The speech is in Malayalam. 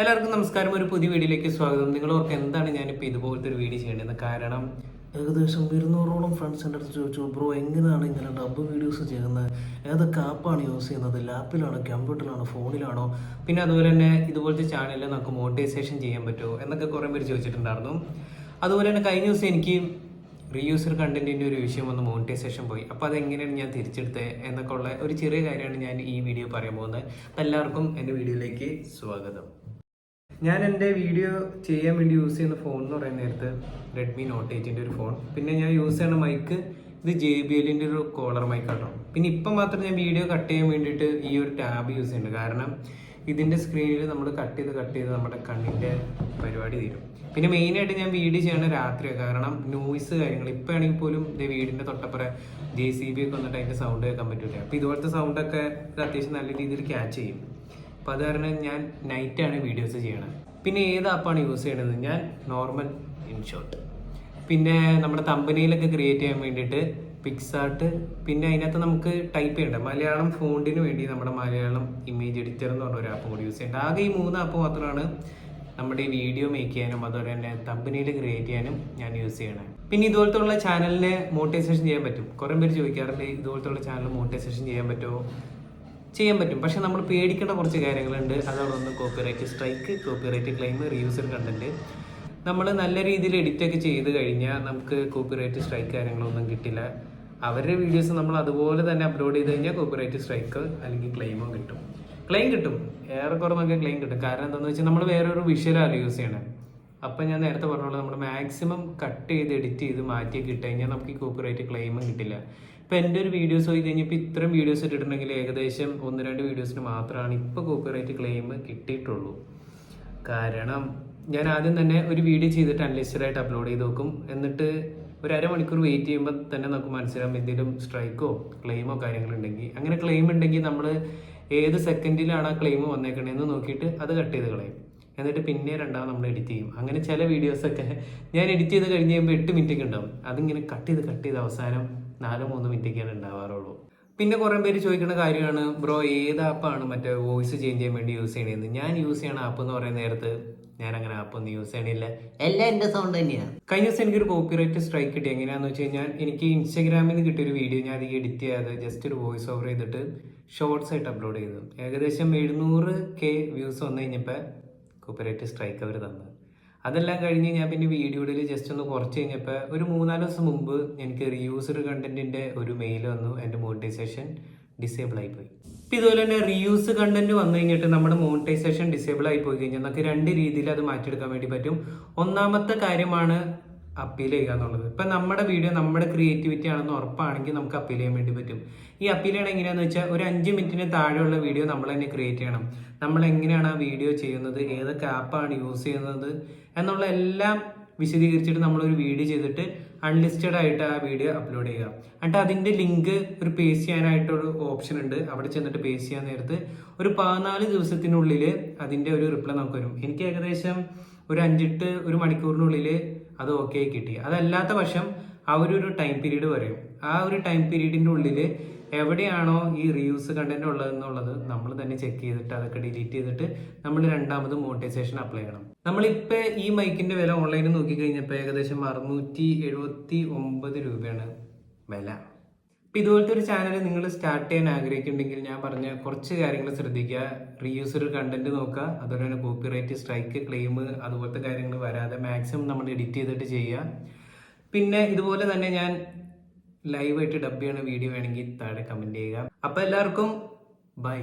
എല്ലാവർക്കും നമസ്കാരം. ഒരു പുതിയ വീഡിയോയിലേക്ക് സ്വാഗതം. നിങ്ങൾ ഓർക്ക് എന്താണ് ഞാനിപ്പോൾ ഇതുപോലത്തെ ഒരു വീഡിയോ ചെയ്യേണ്ടത്? കാരണം ഏകദേശം ഇരുന്നൂറോളം ഫ്രണ്ട്സ് എന്റെ അടുത്ത് ചോദിച്ചു ബ്രോ എങ്ങനെയാണ് ഇങ്ങനെ ഡബ് വീഡിയോസ് ചെയ്യുന്നത്? ഏതൊക്കെ ആപ്പാണ് യൂസ് ചെയ്യുന്നത്? ലാപ്പിലാണോ കമ്പ്യൂട്ടറിലാണോ ഫോണിലാണോ പിന്നെ അതുപോലെ തന്നെ ഇതുപോലത്തെ ചാനലിൽ നമുക്ക് മോണിറ്റൈസേഷൻ ചെയ്യാൻ പറ്റുമോ? എന്നൊക്കെ കുറേ പേര് ചോദിച്ചിട്ടുണ്ടായിരുന്നു. അതുപോലെ തന്നെ കഴിഞ്ഞ ദിവസം എനിക്ക് റീയൂസർ കണ്ടന്റിന്റെ ഒരു വിഷയം വന്ന് മോണിറ്റൈസേഷൻ പോയി. അപ്പോൾ അതെങ്ങനെയാണ് ഞാൻ തിരിച്ചെടുത്തത് എന്നൊക്കെ ഉള്ള ഒരു ചെറിയ കാര്യമാണ് ഞാൻ ഈ വീഡിയോ പറയാൻ പോകുന്നത്. അപ്പോൾ എല്ലാവർക്കും എന്റെ വീഡിയോയിലേക്ക് സ്വാഗതം. ഞാൻ എന്റെ വീഡിയോ ചെയ്യാൻ വേണ്ടി യൂസ് ചെയ്യുന്ന ഫോൺ എന്ന് പറയുന്ന നേരത്ത് റെഡ്മി നോട്ട് എയ്റ്റിന്റെ ഒരു ഫോൺ പിന്നെ ഞാൻ യൂസ് ചെയ്യുന്ന മൈക്ക് ഇത് ജെ ബി എല്ലിന്റെ ഒരു കോളർ മൈക്കാട്ടോ പിന്നെ ഇപ്പം മാത്രം ഞാൻ വീഡിയോ കട്ട് ചെയ്യാൻ വേണ്ടിയിട്ട് ഈ ഒരു ടാബ് യൂസ് ചെയ്യുന്നുണ്ട്. കാരണം ഇതിന്റെ സ്ക്രീനിൽ നമ്മൾ കട്ട് ചെയ്ത് കട്ട് ചെയ്ത് നമ്മുടെ കണ്ണിന്റെ പരിപാടി തീരും. പിന്നെ മെയിനായിട്ട് ഞാൻ വീഡിയോ ചെയ്യണ രാത്രിയാണ് കാരണം നോയ്സ് കാര്യങ്ങൾ ഇപ്പോൾ ആണെങ്കിൽ പോലും ഇത് വീടിന്റെ തൊട്ടപ്പുറ ജെ സി ബി ഒക്കെ വന്നിട്ട് അതിന്റെ സൗണ്ട് കേൾക്കാൻ പറ്റില്ല അപ്പോൾ ഇതുപോലത്തെ സൗണ്ടൊക്കെ അത്യാവശ്യം നല്ല രീതിയിൽ ക്യാച്ച് ചെയ്യും. അപ്പോൾ അത് കാരണം ഞാൻ നൈറ്റാണ് വീഡിയോസ് ചെയ്യണത്. പിന്നെ ഏത് ആപ്പാണ് യൂസ് ചെയ്യണത്? ഞാൻ നോർമൽ ഇൻഷോട്ട് പിന്നെ നമ്മുടെ തമ്പനിയിലൊക്കെ ക്രിയേറ്റ് ചെയ്യാൻ വേണ്ടിയിട്ട് പിക്സാർട്ട് പിന്നെ അതിനകത്ത് നമുക്ക് ടൈപ്പ് ചെയ്യേണ്ട. മലയാളം ഫോണ്ടിന് വേണ്ടി നമ്മുടെ മലയാളം ഇമേജ് എഡിറ്റർ എന്ന് പറഞ്ഞ ഒരു ആപ്പ് കൂടി യൂസ് ചെയ്യേണ്ട. ആകെ ഈ മൂന്ന് ആപ്പ് മാത്രമാണ് നമ്മുടെ ഈ വീഡിയോ മേക്ക് ചെയ്യാനും അതുപോലെ തന്നെ തമ്പനിയിൽ ക്രിയേറ്റ് ചെയ്യാനും ഞാൻ യൂസ് ചെയ്യണം. പിന്നെ ഇതുപോലത്തെ ഉള്ള ചാനലിനെ മോട്ടിവേഷൻ ചെയ്യാൻ പറ്റും. കുറേ പേര് ചോദിക്കാറുണ്ട് ഇതുപോലത്തെ ഉള്ള ചാനൽ മോട്ടിവേഷൻ ചെയ്യാൻ പറ്റുമോ? ചെയ്യാൻ പറ്റും. പക്ഷെ നമ്മൾ പേടിക്കേണ്ട കുറച്ച് കാര്യങ്ങളുണ്ട്. അതാണ് ഒന്ന് copyright strike copyright claim reused content നമ്മൾ നല്ല രീതിയിൽ എഡിറ്റ് ഒക്കെ ചെയ്ത് കഴിഞ്ഞാൽ നമുക്ക് കോപ്പിറൈറ്റ് സ്ട്രൈക്ക് കാര്യങ്ങളൊന്നും കിട്ടില്ല. അവരുടെ വീഡിയോസ് നമ്മൾ അതുപോലെ തന്നെ അപ്ലോഡ് ചെയ്ത് കഴിഞ്ഞാൽ കോപ്പിറൈറ്റ് സ്ട്രൈക്ക് അല്ലെങ്കിൽ ക്ലെയിമോ കിട്ടും. ക്ലെയിം കിട്ടും. ഏറെക്കുറെ നമുക്ക് ക്ലെയിം കിട്ടും. കാരണം എന്താണെന്ന് വെച്ചാൽ നമ്മൾ വേറെ വേറൊരു വിഷ്വലാണ് യൂസ് ചെയ്യണത് അപ്പം ഞാൻ നേരത്തെ പറഞ്ഞോളൂ നമ്മൾ മാക്സിമം കട്ട് ചെയ്ത് എഡിറ്റ് ചെയ്ത് മാറ്റി കിട്ടുകഴിഞ്ഞാൽ കഴിഞ്ഞാൽ നമുക്ക് ഈ കോപ്പിറൈറ്റ് ക്ലെയിമും കിട്ടില്ല. ഇപ്പം എന്റെ ഒരു വീഡിയോസ് പോയി കഴിഞ്ഞപ്പോൾ ഇത്രയും വീഡിയോസ് ഇട്ടിട്ടുണ്ടെങ്കിൽ ഏകദേശം ഒന്ന് രണ്ട് വീഡിയോസിന് മാത്രമാണ് ഇപ്പോൾ കോപ്പിറൈറ്റ് ക്ലെയിം കിട്ടിയിട്ടുള്ളൂ. കാരണം ഞാൻ ആദ്യം തന്നെ ഒരു വീഡിയോ ചെയ്തിട്ട് അൺലിസ്റ്റഡ് ആയിട്ട് അപ്ലോഡ് ചെയ്ത് നോക്കും എന്നിട്ട് ഒരു അരമണിക്കൂർ വെയിറ്റ് ചെയ്യുമ്പോൾ തന്നെ നമുക്ക് മനസ്സിലാവും എന്തെങ്കിലും സ്ട്രൈക്കോ ക്ലെയിമോ കാര്യങ്ങളുണ്ടെങ്കിൽ അങ്ങനെ ക്ലെയിം ഉണ്ടെങ്കിൽ നമ്മൾ ഏത് സെക്കൻഡിലാണ് ആ ക്ലെയിം വന്നേക്കണേന്ന് നോക്കിയിട്ട് അത് കട്ട് ചെയ്ത് കളയും. എന്നിട്ട് പിന്നെ രണ്ടാമത് നമ്മൾ എഡിറ്റ് ചെയ്യും. അങ്ങനെ ചില വീഡിയോസൊക്കെ ഞാൻ എഡിറ്റ് ചെയ്ത് കഴിഞ്ഞ് കഴിയുമ്പോൾ എട്ട് മിനിറ്റൊക്കെ ഉണ്ടാവും. അതിങ്ങനെ കട്ട് ചെയ്ത് കട്ട് ചെയ്ത് അവസാനം നാലോ മൂന്ന് മിനിറ്റൊക്കെയാണ് ഉണ്ടാവാറുള്ളൂ. പിന്നെ കുറേ പേര് ചോദിക്കുന്ന കാര്യമാണ് ബ്രോ ഏത് ആപ്പാണ് മറ്റേ വോയിസ് ചേഞ്ച് ചെയ്യാൻ വേണ്ടി യൂസ് ചെയ്യണത് ഞാൻ യൂസ് ചെയ്യണ ആപ്പ് എന്ന് പറയുന്ന നേരത്ത് ഞാൻ അങ്ങനെ ആപ്പ് ഒന്നും യൂസ് ചെയ്യണില്ല. എല്ലാം എന്റെ സൗണ്ട് തന്നെയാണ് കഴിഞ്ഞ ദിവസം എനിക്കൊരു കോപ്പിറൈറ്റ് സ്ട്രൈക്ക് കിട്ടി. എങ്ങനെയാന്ന് വെച്ച് കഴിഞ്ഞാൽ എനിക്ക് ഇൻസ്റ്റാഗ്രാമിൽ നിന്ന് കിട്ടിയൊരു വീഡിയോ ഞാൻ അധികം എഡിറ്റ് ചെയ്യാതെ ജസ്റ്റ് ഒരു വോയിസ് ഓവർ ചെയ്തിട്ട് ഷോർട്സ് ആയിട്ട് അപ്ലോഡ് ചെയ്തു. ഏകദേശം എഴുന്നൂറ് കെ വ്യൂസ് വന്നു കഴിഞ്ഞപ്പോൾ കോപ്പിറൈറ്റ് സ്ട്രൈക്ക് അവർ തന്നത് അതെല്ലാം കഴിഞ്ഞ് ഞാൻ പിന്നെ വീഡിയോയിൽ ജസ്റ്റ് ഒന്ന് കുറച്ച് കഴിഞ്ഞപ്പോൾ ഒരു മൂന്നാൽ ദിവസം മുമ്പ് എനിക്ക് റീയൂസർ കണ്ടന്റിന്റെ ഒരു മെയിൽ വന്നു. എന്റെ മോണിറ്റൈസേഷൻ ഡിസേബിൾ ആയി പോയി. ഇപ്പം ഇതുപോലെ തന്നെ റീയൂസ് കണ്ടന്റ് വന്നു കഴിഞ്ഞിട്ട് നമ്മുടെ മോണിറ്റൈസേഷൻ ഡിസേബിൾ ആയി പോയി കഴിഞ്ഞാൽ നമുക്ക് രണ്ട് രീതിയിൽ അത് മാറ്റിയെടുക്കാൻ വേണ്ടി പറ്റും. ഒന്നാമത്തെ കാര്യമാണ് അപ്പീൽ ചെയ്യുക എന്നുള്ളത്. ഇപ്പം നമ്മുടെ വീഡിയോ നമ്മുടെ ക്രിയേറ്റിവിറ്റി ആണെന്ന് ഉറപ്പാണെങ്കിൽ നമുക്ക് അപ്പീൽ ചെയ്യാൻ വേണ്ടി പറ്റും. ഈ അപ്പീൽ ചെയ്യണം എങ്ങനെയാണെന്ന് വെച്ചാൽ ഒരു അഞ്ച് മിനിറ്റിന് താഴെയുള്ള വീഡിയോ നമ്മൾ തന്നെ ക്രിയേറ്റ് ചെയ്യണം. നമ്മൾ എങ്ങനെയാണ് ആ വീഡിയോ ചെയ്യുന്നത് ഏതൊക്കെ ആപ്പാണ് യൂസ് ചെയ്യുന്നത് എന്നുള്ള എല്ലാം വിശദീകരിച്ചിട്ട് നമ്മളൊരു വീഡിയോ ചെയ്തിട്ട് അൺലിസ്റ്റഡ് ആയിട്ട് ആ വീഡിയോ അപ്ലോഡ് ചെയ്യുക. എന്നിട്ട് അതിന്റെ ലിങ്ക് ഒരു പേസ്റ്റ് ചെയ്യാനായിട്ടൊരു ഓപ്ഷൻ ഉണ്ട്. അവിടെ ചെന്നിട്ട് പേസ് ചെയ്യാൻ നേരത്ത് ഒരു പതിനാല് ദിവസത്തിനുള്ളിൽ അതിന്റെ ഒരു റിപ്ലൈ നമുക്ക് വരും. എനിക്ക് ഏകദേശം ഒരു അഞ്ചെട്ട് ഒരു മണിക്കൂറിനുള്ളിൽ അത് ഓക്കെ കിട്ടി. അതല്ലാത്ത പക്ഷം അവരൊരു ടൈം പീരീഡ് പറയും. ആ ഒരു ടൈം പീരീഡിന്റെ ഉള്ളിൽ എവിടെയാണോ ഈ റീയൂസ് കണ്ടന്റ് ഉള്ളതെന്നുള്ളത് നമ്മൾ തന്നെ ചെക്ക് ചെയ്തിട്ട് അതൊക്കെ ഡിലീറ്റ് ചെയ്തിട്ട് നമ്മൾ രണ്ടാമത് മോണിറ്റൈസേഷൻ അപ്ലൈ ചെയ്യണം. നമ്മളിപ്പോൾ ഈ മൈക്കിന്റെ വില ഓൺലൈനിൽ നോക്കിക്കഴിഞ്ഞപ്പോൾ ഏകദേശം അറുന്നൂറ്റി എഴുപത്തി ഒമ്പത് രൂപയാണ് വില. ഇപ്പം ഇതുപോലത്തെ ഒരു ചാനൽ നിങ്ങൾ സ്റ്റാർട്ട് ചെയ്യാൻ ആഗ്രഹിക്കുന്നുണ്ടെങ്കിൽ ഞാൻ പറഞ്ഞ കുറച്ച് കാര്യങ്ങൾ ശ്രദ്ധിക്കുക. റീയൂസർ കണ്ടന്റ് നോക്കുക. അതുപോലെ തന്നെ കോപ്പിറൈറ്റ് സ്ട്രൈക്ക് ക്ലെയിം അതുപോലത്തെ കാര്യങ്ങൾ വരാതെ മാക്സിമം നമ്മൾ എഡിറ്റ് ചെയ്തിട്ട് ചെയ്യുക. പിന്നെ ഇതുപോലെ തന്നെ ഞാൻ ലൈവായിട്ട് ഡബ് ചെയ്യണ വീഡിയോ വേണമെങ്കിൽ താഴെ കമന്റ് ചെയ്യുക. അപ്പോൾ എല്ലാവർക്കും ബൈ